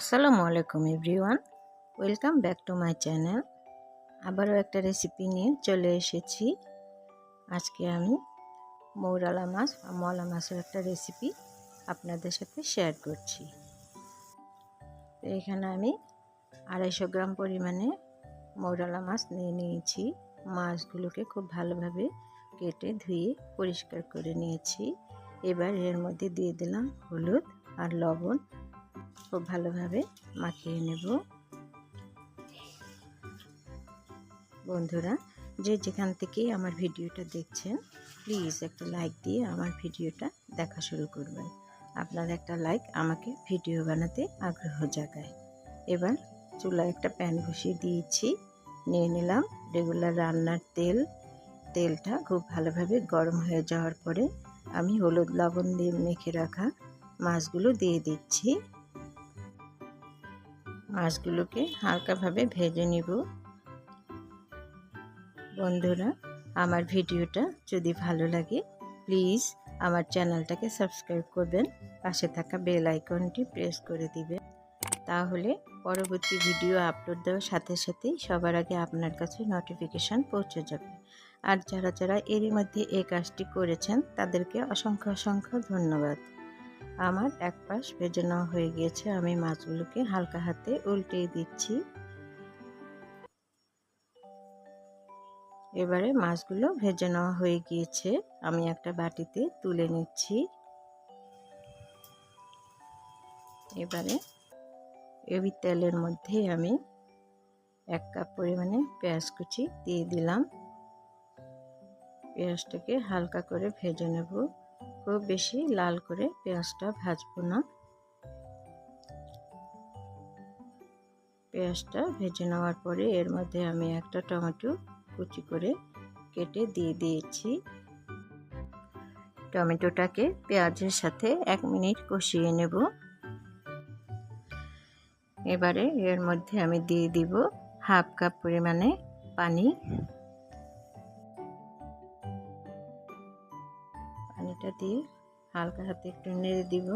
আসসালামু আলাইকুম everyone. Welcome back to my channel. আবারও একটা রেসিপি নিয়ে চলে এসেছি। আজকে আমি মৌরালা মাছ বা মলা মাছের একটা রেসিপি আপনাদের সাথে শেয়ার করছি। তো এখানে আমি আড়াইশো গ্রাম পরিমাণে মৌরালা মাছ নিয়ে নিয়েছি। মাছগুলোকে খুব ভালোভাবে কেটে ধুয়ে পরিষ্কার করে নিয়েছি। এবার এর মধ্যে দিয়ে দিলাম হলুদ আর লবণ খুব ভালোভাবে মাখিয়ে নেব। বন্ধুরা, যে যেখান থেকে আমার ভিডিওটা দেখছেন, প্লিজ একটা লাইক দিয়ে আমার ভিডিওটা দেখা শুরু করবেন। আপনার একটা লাইক আমাকে ভিডিও বানাতে আগ্রহ জাগায়। এবার চুলায় একটা প্যান বসিয়ে দিয়েছি। নিয়ে নিলাম রেগুলার রান্নার তেল। তেলটা খুব ভালোভাবে গরম হয়ে যাওয়ার পরে আমি হলুদ লবণ দিয়ে মেখে রাখা মাছগুলো দিয়ে দিচ্ছি। মাছগুলোকে হালকাভাবে ভেজে নিব। বন্ধুরা, আমার ভিডিওটা যদি ভালো লাগে, প্লিজ আমার চ্যানেলটাকে সাবস্ক্রাইব করবেন, পাশে থাকা বেল আইকনটি প্রেস করে দিবেন। তাহলে পরবর্তী ভিডিও আপলোড দেওয়ার সাথে সাথেই সবার আগে আপনার কাছে নোটিফিকেশান পৌঁছে যাবে। আর যারা যারা এরই মধ্যে এই কাজটি করেছেন, তাদেরকে অসংখ্য অসংখ্য ধন্যবাদ। আমার এক পাশ ভেজে নেওয়া হয়ে গিয়েছে, আমি মাছগুলোকে হালকা হাতে উল্টিয়ে দিচ্ছি। এবারে মাছগুলো ভেজে নেওয়া হয়ে গিয়েছে, আমি একটা বাটিতে তুলে নিচ্ছি। এবারে এবি তেলের মধ্যে আমি এক কাপ পরিমাণে পেঁয়াজ কুচি দিয়ে দিলাম। পেঁয়াজটাকে হালকা করে ভেজে নেব। খুব বেশি লাল করে পেঁয়াজটা ভাজবো না। পেঁয়াজটা ভেজে নেওয়ার পরে এর মধ্যে আমি একটা টমেটো কুচি করে কেটে দিয়ে দিয়েছি। টমেটোটাকে পেঁয়াজের সাথে এক মিনিট কষিয়ে নেব। এবারে এর মধ্যে আমি দিয়ে দিব হাফ কাপ পরিমাণে পানি। পানিটা দিয়ে হালকা হাতে একটু নেড়ে দিব।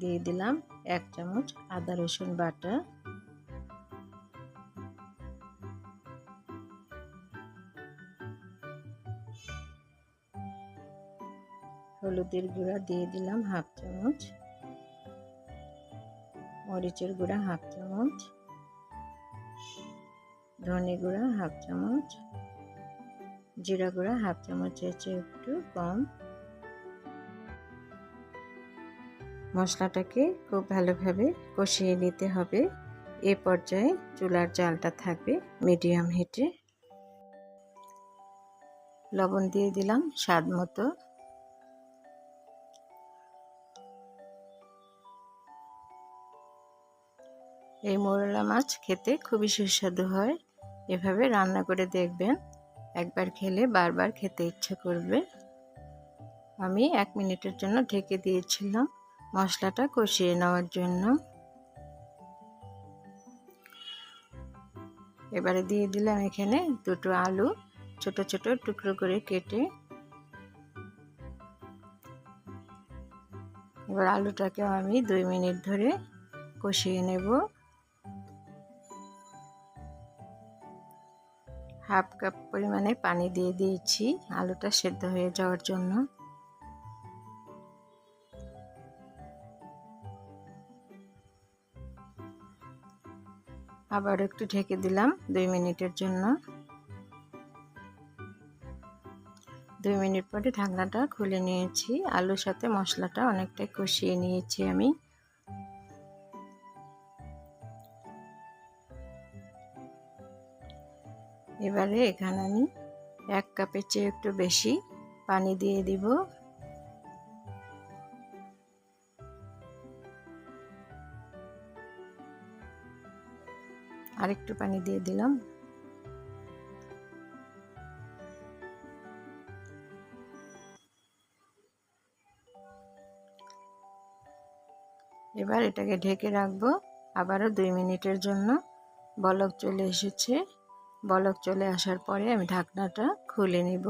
দিয়ে দিলাম এক চামচ আদা রসুন বাটা। হলুদের গুঁড়া দিয়ে দিলাম হাফ চামচ। মরিচের গুঁড়া হাফ চামচ। ধনে গুঁড়া হাফ চামচ, জিরা গুঁড়া হাফ চামচের চেয়ে একটু কম। মশলাটাকে খুব ভালোভাবে কষিয়ে নিতে হবে। এ পর্যায়ে চুলার জালটা থাকবে মিডিয়াম হিটে। লবণ দিয়ে দিলাম স্বাদ মতো। এই মোরলা মাছ খেতে খুবই সুস্বাদু হয়। এভাবে রান্না করে দেখবেন। একবার খেলে বারবার খেতে ইচ্ছা করবে। আমি এক মিনিটের জন্য ঢেকে দিয়েছিলাম মশলাটা কষিয়ে নেওয়ার জন্য। এবারে দিয়ে দিলাম এখানে দুটো আলু ছোট ছোট টুকরো করে কেটে। এবার আলুটাকে আমি দুই মিনিট ধরে কষিয়ে নেব। হাফ কাপ পরিমাণে পানি দিয়ে দিয়েছি আলুটা সেদ্ধ হয়ে যাওয়ার জন্য। আবার একটু ঢেকে দিলাম দুই মিনিটের জন্য। দুই মিনিট পরে ঢাকনাটা খুলে নিয়েছি। আলুর সাথে মশলাটা অনেকটাই কষিয়ে নিয়েছি আমি। এবারে এখানে আমি এক কাপের চেয়ে একটু বেশি পানি দিয়ে দিব। আরেকটু পানি দিয়ে দিলাম। এবার এটাকে ঢেকে রাখব। আবারও দুই মিনিটের জন্য বলক চলে এসেছে। বলক চলে আসার পরে আমি ঢাকনাটা খুলে নেব।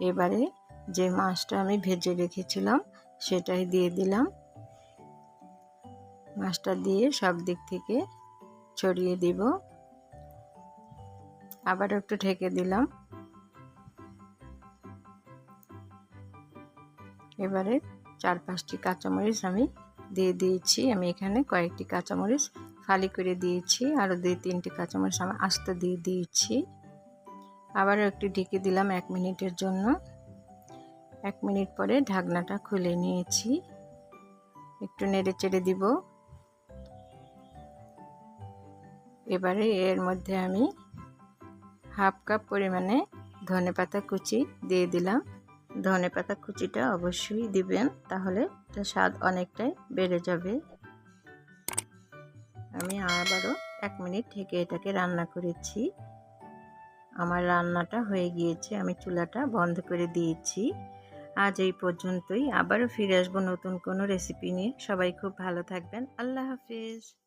এবারে যে মাছটা আমি ভেজে রেখেছিলাম, সেটাই দিয়ে দিলাম। মাছটা দিয়ে সব দিক থেকে ছড়িয়ে দিব। আবার একটু ঢেকে দিলাম। এবারে চার পাঁচটি কাঁচামরিচ আমি দিয়ে দিয়েছি। আমি এখানে কয়েকটি কাঁচামরিচ ফালি করে দিয়েছি আরও দুই তিনটি কাঁচামরিচ আমি আস্তে দিয়ে দিয়েছি। আবারও একটু ঢেকে দিলাম এক মিনিটের জন্য। এক মিনিট পরে ঢাকনাটা খুলে নিয়েছি। একটু নেড়ে চেড়ে দিব। এবারে এর মধ্যে আমি হাফ কাপ পরিমাণে ধনে পাতা কুচি দিয়ে দিলাম। ধনে পাতা কুচিটা অবশ্যই দিবেন, তাহলে স্বাদ অনেকটাই বেড়ে যাবে। আমি আবারও এক মিনিট থেকে এটাকে রান্না করেছি। আমার রান্নাটা হয়ে গিয়েছে, আমি চুলাটা বন্ধ করে দিয়েছি। আজ এই পর্যন্তই, আবারও ফিরে আসব নতুন কোনো রেসিপি নিয়ে। সবাই খুব ভালো থাকবেন, আল্লাহ হাফিজ।